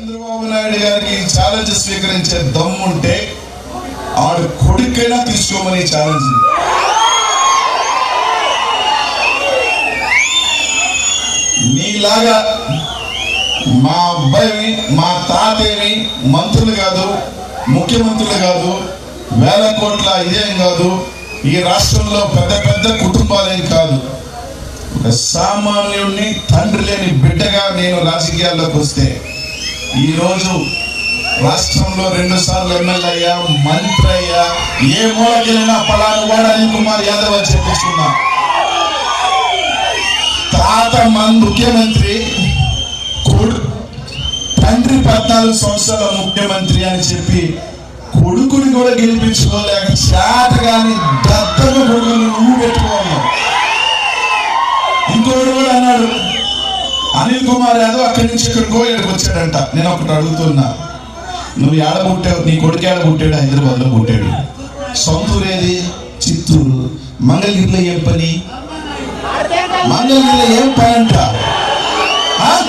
చంద్రబాబు నాయుడు గారికి ఛాలెంజ్ స్వీకరించే దమ్ముంటే ఆడు కొడుకైనా తీసుకోమని ఛాలెంజ్. నీలాగా మా అబ్బాయి మా తాతేమి మంత్రులు కాదు ముఖ్యమంత్రులు కాదు వేల కోట్ల ఇదేం కాదు ఈ రాష్ట్రంలో పెద్ద పెద్ద కుటుంబాలేం కాదు. ఒక సామాన్యుడిని తండ్రి లేని బిడ్డగా నేను రాజకీయాల్లోకి వస్తే ఈరోజు రాష్ట్రంలో రెండు సార్లు ఎమ్మెల్యే అయ్యా మంత్రి అయ్యా ఏ మూలకెళ్ళినా పలాను వాడు అనిల్ కుమార్ యాదవ్ అని చెప్పించుకున్నా. తాత మన ముఖ్యమంత్రి తండ్రి పద్నాలుగు సంవత్సరాల ముఖ్యమంత్రి అని చెప్పి కొడుకుని కూడా గెలిపించుకోలేక చేత కానీ దత్తను కొడుకుని నువ్వు అనిల్ కుమార్ యాదవ్ అక్కడి నుంచి ఇక్కడికో ఇక్కడికి వచ్చాడంట. నేను ఒకటి అడుగుతున్నా నువ్వు ఏడ పుట్టావు? నీ కొడుకు ఏడ పుట్టాడు? హైదరాబాద్లో పుట్టాడు. సొంతూరు ఏది చిత్తూరు. మంగళగిరిలో ఏం పని? మంగళగిరిలో ఏం పని అంట. ఆ?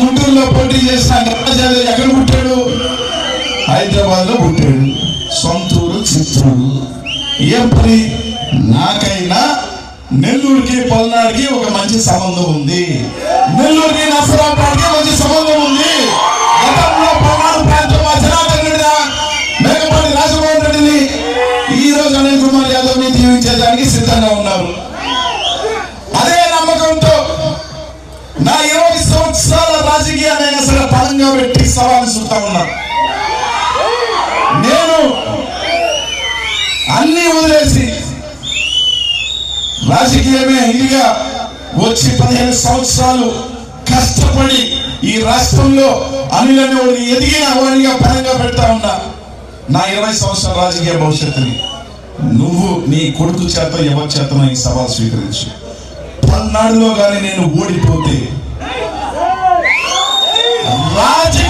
గుంటూరులో పోటీ చేసిన గణరాజు ఎక్కడ పుట్టాడు? హైదరాబాద్లో పుట్టాడు. సొంతూరు చిత్తూరు. ఏం పని? నాకైనా నెల్లూరుకి పల్నాడుకి ఒక మంచి సంబంధం ఉంది. నెల్లూరుకి నసరాపేటకి మంచి సంబంధం ఉంది. గతంలో పల్నాడు ప్రాంతం మా జనార్దన్ రెడ్డి మేకపాటి రాజమోహన్ రెడ్డిని ఈ రోజు అనిల్ కుమార్ యాదవ్ని దీవించేదానికి సిద్ధంగా ఉన్నారు. అదే నమ్మకంతో నా ఇరవై సంవత్సరాల రాజకీయాన్ని సరే పరంగా పెట్టి సవాలు చూస్తా ఉన్నా రాజకీయమే ఇదిగా వచ్చి పదిహేను సంవత్సరాలు కష్టపడి ఈ రాష్ట్రంలో అనిలని అనేవాడిని ఎదిగిన వాడిగా పరంగా పెడతా ఉన్నా నా ఇరవై సంవత్సరాల రాజకీయ భవిష్యత్తుని నువ్వు నీ కొడుకు చేత ఎవరి చేత ఈ సవాల్ స్వీకరించు. పన్నాడులో కానీ నేను ఓడిపోతే రాజకీయ